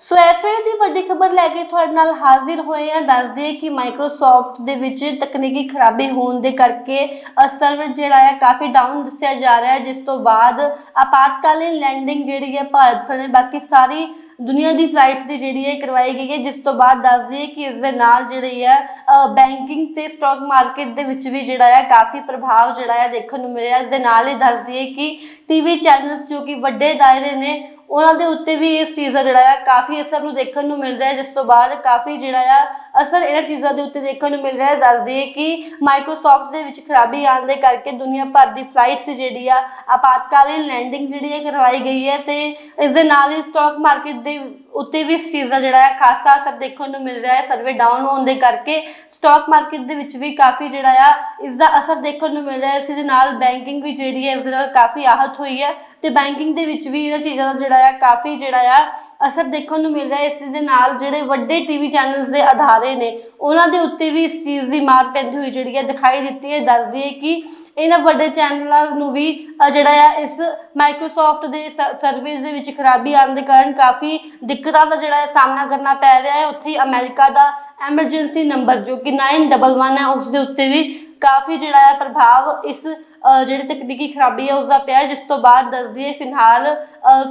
ਸੋ ਇਸ ਵੇਲੇ ਦੀ ਵੱਡੀ ਖਬਰ ਲੈ ਕੇ ਤੁਹਾਡੇ ਨਾਲ ਹਾਜ਼ਰ ਹੋਏ ਆ ਦੱਸ ਕਿ ਮਾਈਕਰੋਸਾਫਟ ਦੇ ਵਿੱਚ ਤਕਨੀਕੀ ਖਰਾਬੀ ਹੋਣ ਦੇ ਕਰਕੇ ਸਰਵਰ ਜਿਹੜਾ ਹੈ ਕਾਫੀ ਡਾਊਨ ਦੱਸਿਆ ਜਾ ਰਿਹਾ ਹੈ, ਜਿਸ ਤੋਂ ਬਾਅਦ ਆਪਾਤਕਾਲੀਨ ਲੈਂਡਿੰਗ ਜਿਹੜੀ ਹੈ ਭਾਰਤ ਸਣੇ ਬਾਕੀ ਸਾਰੀ ਦੁਨੀਆ ਦੀ ਫਲਾਈਟਸ ਦੀ ਜਿਹੜੀ ਹੈ ਕਰਵਾਈ ਗਈ ਹੈ। ਜਿਸ ਤੋਂ ਬਾਅਦ ਦੱਸ ਦਈਏ ਕਿ ਇਸ ਦੇ ਨਾਲ ਜਿਹੜੀ ਹੈ ਬੈਂਕਿੰਗ ਤੇ ਸਟਾਕ ਮਾਰਕੀਟ ਦੇ ਵਿੱਚ ਵੀ ਜਿਹੜਾ ਹੈ ਕਾਫੀ ਪ੍ਰਭਾਵ ਜਿਹੜਾ ਹੈ ਦੇਖਣ ਨੂੰ ਮਿਲਿਆ। ਇਸ ਦੇ ਨਾਲ ਹੀ ਦੱਸਦੀ ਹੈ ਕਿ ਟੀਵੀ ਚੈਨਲਸ ਜੋ ਕਿ ਵੱਡੇ ਦਾਇਰੇ ਨੇ ਉਹਨਾਂ ਦੇ ਉੱਤੇ ਵੀ ਇਸ ਚੀਜ਼ ਦਾ ਜਿਹੜਾ ਆ, ਕਾਫੀ ਅਸਰ ਨੂੰ ਦੇਖਣ ਨੂੰ ਮਿਲ ਰਿਹਾ ਹੈ, ਜਿਸ ਤੋਂ ਬਾਅਦ ਕਾਫੀ ਜਿਹੜਾ ਆ, ਅਸਰ ਇਹਨਾਂ ਚੀਜ਼ਾਂ ਦੇ ਉੱਤੇ ਦੇਖਣ ਨੂੰ ਮਿਲ ਰਿਹਾ ਹੈ। ਦੱਸ ਦਈਏ ਕਿ ਮਾਈਕਰੋਸਾਫਟ ਦੇ ਵਿੱਚ ਖਰਾਬੀ ਆਉਣ ਦੇ ਕਰਕੇ ਦੁਨੀਆ ਭਰ ਦੀ ਫਲਾਈਟਸ ਜਿਹੜੀ ਆ, ਆਪਾਤਕਾਲੀਨ ਲੈਂਡਿੰਗ ਜਿਹੜੀ ਹੈ ਕਰਵਾਈ ਗਈ ਹੈ ਤੇ ਇਸ ਦੇ ਨਾਲ ਹੀ ਸਟਾਕ ਮਾਰਕੀਟ ਦੇ ਉੱਤੇ ਵੀ ਇਸ ਚੀਜ਼ ਦਾ ਜਿਹੜਾ ਹੈ ਖਾਸਾ ਅਸਰ ਦੇਖਣ ਨੂੰ ਮਿਲ ਰਿਹਾ ਹੈ ਸਰਵੇ ਡਾਊਨ ਹੋਣ ਦੇ ਕਰਕੇ। ਸਟਾਕ ਮਾਰਕੀਟ ਦੇ ਵਿੱਚ ਵੀ ਕਾਫੀ ਜਿਹੜਾ ਆ ਇਸ ਦਾ ਅਸਰ ਦੇਖਣ ਨੂੰ ਮਿਲ ਰਿਹਾ ਹੈ। ਇਸ ਦੇ ਨਾਲ ਬੈਂਕਿੰਗ ਵੀ ਜਿਹੜੀ ਹੈ, ਇਸ ਦੇ ਨਾਲ ਕਾਫੀ ਆਹਤ ਹੋਈ ਹੈ। ਤੇ ਬੈਂਕਿੰਗ ਦੇ ਵਿੱਚ ਵੀ ਇਹਨਾਂ ਚੀਜ਼ਾਂ ਦਾ ਜਿਹੜਾ ਆ, ਕਾਫੀ ਜਿਹੜਾ ਆ, ਅਸਰ ਦੇਖਣ ਨੂੰ ਮਿਲ ਰਿਹਾ ਹੈ। ਇਸ ਦੇ ਨਾਲ ਜਿਹੜੇ ਵੱਡੇ ਟੀਵੀ ਚੈਨਲਸ ਦੇ ਅਧਾਰੇ ਨੇ, ਉਹਨਾਂ ਦੇ ਉੱਤੇ ਵੀ ਇਸ ਚੀਜ਼ ਦੀ ਮਾਰ ਪੈਂਦੀ ਹੋਈ ਜਿਹੜੀ ਹੈ, ਦਿਖਾਈ ਦਿੱਤੀ ਹੈ। ਦੱਸਦੀ ਹੈ ਕਿ ਇਹਨਾਂ ਵੱਡੇ ਚੈਨਲਾਂ ਨੂੰ ਵੀ ਜਿਹੜਾ ਆ, ਇਸ ਮਾਈਕਰੋਸਾਫਟ ਦੇ ਸਰਵਿਸ ਦੇ ਵਿੱਚ ਖਰਾਬੀ ਆਉਣ ਦੇ ਕਾਰਨ ਕਾਫੀ ਦਿੱਕਤਾਂ ਦਾ ਜਿਹੜਾ ਹੈ ਸਾਹਮਣਾ ਕਰਨਾ ਪੈ ਰਿਹਾ ਹੈ, ਉੱਥੇ ਹੀ ਅਮਰੀਕਾ ਦਾ ਐਮਰਜੈਂਸੀ ਨੰਬਰ ਜੋ ਕਿ 911 ਹੈ, ਉਸ ਦੇ ਉੱਤੇ ਵੀ ਕਾਫੀ ਜਿਹੜਾ ਹੈ ਪ੍ਰਭਾਵ ਇਸ ਜਿਹੜੀ ਤਕਨੀਕੀ ਖਰਾਬੀ ਹੈ ਉਸ ਦਾ ਪਿਆ ਜਿਸ ਤੋਂ ਬਾਅਦ ਦੱਸਦੀ ਹੈ ਫਿਲਹਾਲ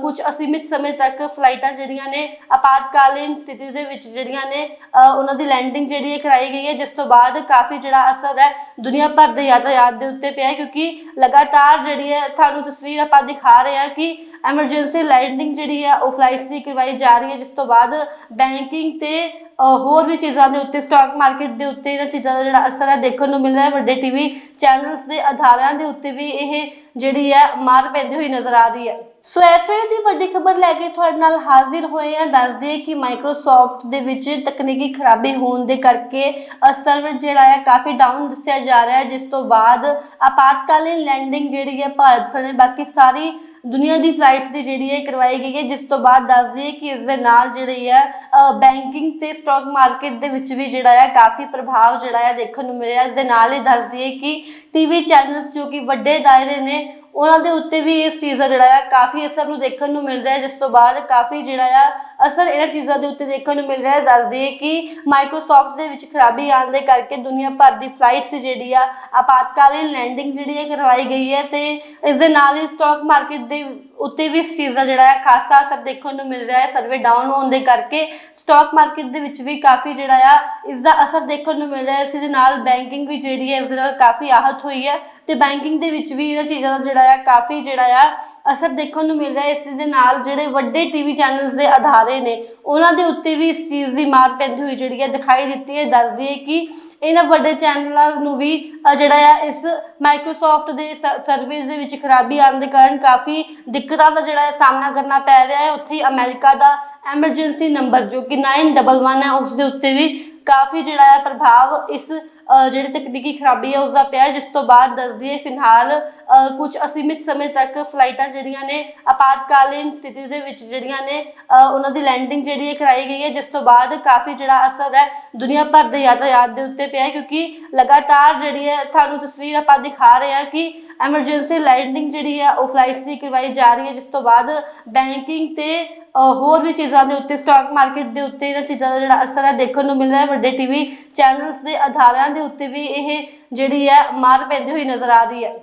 ਕੁਝ ਅਸੀਮਿਤ ਸਮੇਂ ਤੱਕ ਫਲਾਈਟਾਂ ਜਿਹੜੀਆਂ ਨੇ ਆਪਾਤਕਾਲੀਨ ਸਥਿਤੀ ਦੇ ਵਿੱਚ ਜਿਹੜੀਆਂ ਨੇ ਉਹਨਾਂ ਦੀ ਲੈਂਡਿੰਗ ਜਿਹੜੀ ਹੈ ਕਰਾਈ ਗਈ ਹੈ, ਜਿਸ ਤੋਂ ਬਾਅਦ ਕਾਫੀ ਜਿਹੜਾ ਅਸਰ ਹੈ ਦੁਨੀਆ ਭਰ ਦੇ ਯਾਤਾਯਾਤ ਦੇ ਉੱਤੇ ਪਿਆ ਹੈ, ਕਿਉਂਕਿ ਲਗਾਤਾਰ ਜਿਹੜੀ ਹੈ ਤੁਹਾਨੂੰ ਤਸਵੀਰ ਆਪਾਂ ਦਿਖਾ ਰਹੇ ਹਾਂ ਕਿ ਐਮਰਜੈਂਸੀ ਲੈਂਡਿੰਗ ਜਿਹੜੀ ਹੈ ਉਹ ਫਲਾਈਟਸ ਦੀ ਕਰਵਾਈ ਜਾ ਰਹੀ ਹੈ, ਜਿਸ ਤੋਂ ਬਾਅਦ ਬੈਂਕਿੰਗ ਤੇ ਹੋਰ ਵੀ ਚੀਜ਼ਾਂ ਦੇ ਉੱਤੇ ਸਟਾਕ ਮਾਰਕੀਟ ਦੇ ਉੱਤੇ ਇਹਨਾਂ ਚੀਜ਼ਾਂ ਦਾ ਜਿਹੜਾ ਅਸਰ ਹੈ ਦੇਖਣ ਨੂੰ ਮਿਲ ਰਿਹਾ ਹੈ। ਵੱਡੇ ਟੀਵੀ ਚੈਨਲਸ ਦੇ ਅਧਾਰਿਆਂ ਦੇ ਉੱਤੇ ਵੀ ਇਹ ਜਿਹੜੀ ਹੈ ਮਾਰ ਪੈਂਦੀ ਹੋਈ ਨਜ਼ਰ ਆ ਰਹੀ ਹੈ ਸੋ ਇਸ ਵੇਲੇ ਦੀ ਵੱਡੀ ਖਬਰ ਲੈ ਕੇ ਤੁਹਾਡੇ ਨਾਲ ਹਾਜ਼ਰ ਹੋਏ ਹਾਂ। ਦੱਸ ਕਿ ਮਾਈਕਰੋਸਾਫਟ ਦੇ ਵਿੱਚ ਤਕਨੀਕੀ ਖਰਾਬੀ ਹੋਣ ਦੇ ਕਰਕੇ ਸਰਵਰ ਜਿਹੜਾ ਆ ਕਾਫੀ ਡਾਊਨ ਦੱਸਿਆ ਜਾ ਰਿਹਾ ਹੈ, ਜਿਸ ਤੋਂ ਬਾਅਦ ਆਪਾਤਕਾਲੀਨ ਲੈਂਡਿੰਗ ਜਿਹੜੀ ਹੈ ਭਾਰਤ ਸਣੇ ਬਾਕੀ ਸਾਰੀ ਦੁਨੀਆ ਦੀ ਫਲਾਈਟਸ ਦੀ ਜਿਹੜੀ ਹੈ ਕਰਵਾਈ ਗਈ ਹੈ, ਜਿਸ ਤੋਂ ਬਾਅਦ ਦੱਸ ਦਈਏ ਕਿ ਇਸ ਦੇ ਨਾਲ ਜਿਹੜੀ ਹੈ ਬੈਂਕਿੰਗ ਤੇ ਸਟਾਕ ਮਾਰਕੀਟ ਦੇ ਵਿੱਚ ਵੀ ਜਿਹੜਾ ਹੈ ਕਾਫੀ ਪ੍ਰਭਾਵ ਜਿਹੜਾ ਹੈ ਦੇਖਣ ਨੂੰ ਮਿਲਿਆ। ਇਸ ਦੇ ਨਾਲ ਹੀ ਦੱਸ ਦਈਏ ਕਿ ਟੀਵੀ ਚੈਨਲਸ ਜੋ ਕਿ ਵੱਡੇ ਦਾਇਰੇ ਨੇ ਉਹਨਾਂ ਦੇ ਉੱਤੇ ਵੀ ਇਸ ਚੀਜ਼ ਦਾ ਜਿਹੜਾ ਆ, ਕਾਫੀ ਅਸਰ ਨੂੰ ਦੇਖਣ ਨੂੰ ਮਿਲ ਰਿਹਾ ਹੈ, ਜਿਸ ਤੋਂ ਬਾਅਦ ਕਾਫੀ ਜਿਹੜਾ ਆ, ਅਸਰ ਇਹਨਾਂ ਚੀਜ਼ਾਂ ਦੇ ਉੱਤੇ ਦੇਖਣ ਨੂੰ ਮਿਲ ਰਿਹਾ ਹੈ। ਦੱਸ ਦਈਏ ਕਿ ਮਾਈਕਰੋਸਾਫਟ ਦੇ ਵਿੱਚ ਖਰਾਬੀ ਆਉਣ ਦੇ ਕਰਕੇ ਦੁਨੀਆ ਭਰ ਦੀ ਫਲਾਈਟਸ ਜਿਹੜੀ ਆ, ਆਪਾਤਕਾਲੀਨ ਲੈਂਡਿੰਗ ਜਿਹੜੀ ਹੈ ਕਰਵਾਈ ਗਈ ਹੈ ਤੇ ਇਸ ਦੇ ਨਾਲ ਹੀ ਸਟਾਕ ਮਾਰਕੀਟ ਦੇ ਉੱਤੇ ਵੀ ਇਸ ਚੀਜ਼ ਦਾ ਜਿਹੜਾ ਹੈ ਖਾਸਾ ਅਸਰ ਦੇਖਣ ਨੂੰ ਮਿਲ ਰਿਹਾ ਹੈ ਸਰਵੇ ਡਾਊਨ ਹੋਣ ਦੇ ਕਰਕੇ ਸਟਾਕ ਮਾਰਕੀਟ ਦੇ ਵਿੱਚ ਵੀ ਕਾਫੀ ਜਿਹੜਾ ਆ ਇਸ ਦਾ ਅਸਰ ਦੇਖਣ ਨੂੰ ਮਿਲ ਰਿਹਾ ਹੈ। ਇਸ ਦੇ ਨਾਲ ਬੈਂਕਿੰਗ ਵੀ ਜਿਹੜੀ ਹੈ, ਇਸ ਦੇ ਨਾਲ ਕਾਫੀ ਆਹਤ ਹੋਈ ਹੈ ਤੇ ਬੈਂਕਿੰਗ ਦੇ ਵਿੱਚ ਵੀ ਇਹਨਾਂ ਚੀਜ਼ਾਂ ਦਾ ਜਿਹੜਾ ਆ ਕਾਫੀ ਜਿਹੜਾ ਆ ਅਸਰ ਦੇਖਣ ਨੂੰ ਮਿਲ ਰਿਹਾ ਹੈ। ਇਸ ਦੇ ਨਾਲ ਜਿਹੜੇ ਵੱਡੇ ਟੀਵੀ ਚੈਨਲਸ ਦੇ ਆਧਾਰੇ ਨੇ, ਉਹਨਾਂ ਦੇ ਉੱਤੇ ਵੀ ਇਸ ਚੀਜ਼ ਦੀ ਮਾਰ ਪੈਂਦੀ ਹੋਈ ਜਿਹੜੀ ਹੈ ਦਿਖਾਈ ਦਿੱਤੀ ਹੈ। ਦੱਸਦੀ ਹੈ ਕਿ ਇਹਨਾਂ ਵੱਡੇ ਚੈਨਲਾਂ ਨੂੰ ਵੀ ਜਿਹੜਾ ਆ ਇਸ ਮਾਈਕਰੋਸਾਫਟ ਦੇ ਸਰਵਿਸ ਦੇ ਵਿੱਚ ਖਰਾਬੀ ਆਉਣ ਦੇ ਕਾਰਨ ਕਾਫੀ ਦਿੱਕਤਾਂ ਦਾ ਜਿਹੜਾ ਹੈ ਸਾਹਮਣਾ ਕਰਨਾ ਪੈ ਰਿਹਾ ਹੈ, ਉੱਥੇ ਹੀ ਅਮਰੀਕਾ ਦਾ ਐਮਰਜੈਂਸੀ ਨੰਬਰ ਜੋ ਕਿ 911 ਹੈ, ਉਸ ਦੇ ਉੱਤੇ ਵੀ ਕਾਫੀ ਜਿਹੜਾ ਹੈ ਪ੍ਰਭਾਵ ਇਸ ਜਿਹੜੀ ਤਕਨੀਕੀ ਖਰਾਬੀ ਹੈ ਉਸ ਦਾ ਪਿਆ ਜਿਸ ਤੋਂ ਬਾਅਦ ਦੱਸਦੀ ਹੈ ਫਿਲਹਾਲ ਕੁਝ ਅਸੀਮਿਤ ਸਮੇਂ ਤੱਕ ਫਲਾਈਟਾਂ ਜਿਹੜੀਆਂ ਨੇ ਆਪਾਤਕਾਲੀਨ ਸਥਿਤੀ ਦੇ ਵਿੱਚ ਜਿਹੜੀਆਂ ਨੇ ਉਹਨਾਂ ਦੀ ਲੈਂਡਿੰਗ ਜਿਹੜੀ ਹੈ ਕਰਾਈ ਗਈ ਹੈ, ਜਿਸ ਤੋਂ ਬਾਅਦ ਕਾਫੀ ਜਿਹੜਾ ਅਸਰ ਹੈ ਦੁਨੀਆ ਭਰ ਦੇ ਯਾਤਾਯਾਤ ਦੇ ਉੱਤੇ ਪਿਆ ਹੈ, ਕਿਉਂਕਿ ਲਗਾਤਾਰ ਜਿਹੜੀ ਹੈ ਤੁਹਾਨੂੰ ਤਸਵੀਰ ਆਪਾਂ ਦਿਖਾ ਰਹੇ ਹਾਂ ਕਿ ਐਮਰਜੈਂਸੀ ਲੈਂਡਿੰਗ ਜਿਹੜੀ ਹੈ ਉਹ ਫਲਾਈਟਸ ਦੀ ਕਰਵਾਈ ਜਾ ਰਹੀ ਹੈ, ਜਿਸ ਤੋਂ ਬਾਅਦ ਬੈਂਕਿੰਗ ਤੇ ਹੋਰ ਵੀ ਚੀਜ਼ਾਂ ਦੇ ਉੱਤੇ ਸਟਾਕ ਮਾਰਕੀਟ ਦੇ ਉੱਤੇ ਇਹਨਾਂ ਚੀਜ਼ਾਂ ਦਾ ਜਿਹੜਾ ਅਸਰ ਹੈ ਦੇਖਣ ਨੂੰ ਮਿਲ ਰਿਹਾ ਹੈ। ਵੱਡੇ ਟੀਵੀ ਚੈਨਲਸ ਦੇ ਆਧਾਰਾਂ ਦੇ ਉੱਤੇ ਵੀ ਇਹ ਜਿਹੜੀ ਹੈ ਮਾਰ ਪੈਂਦੀ ਹੋਈ ਨਜ਼ਰ ਆ ਰਹੀ ਹੈ।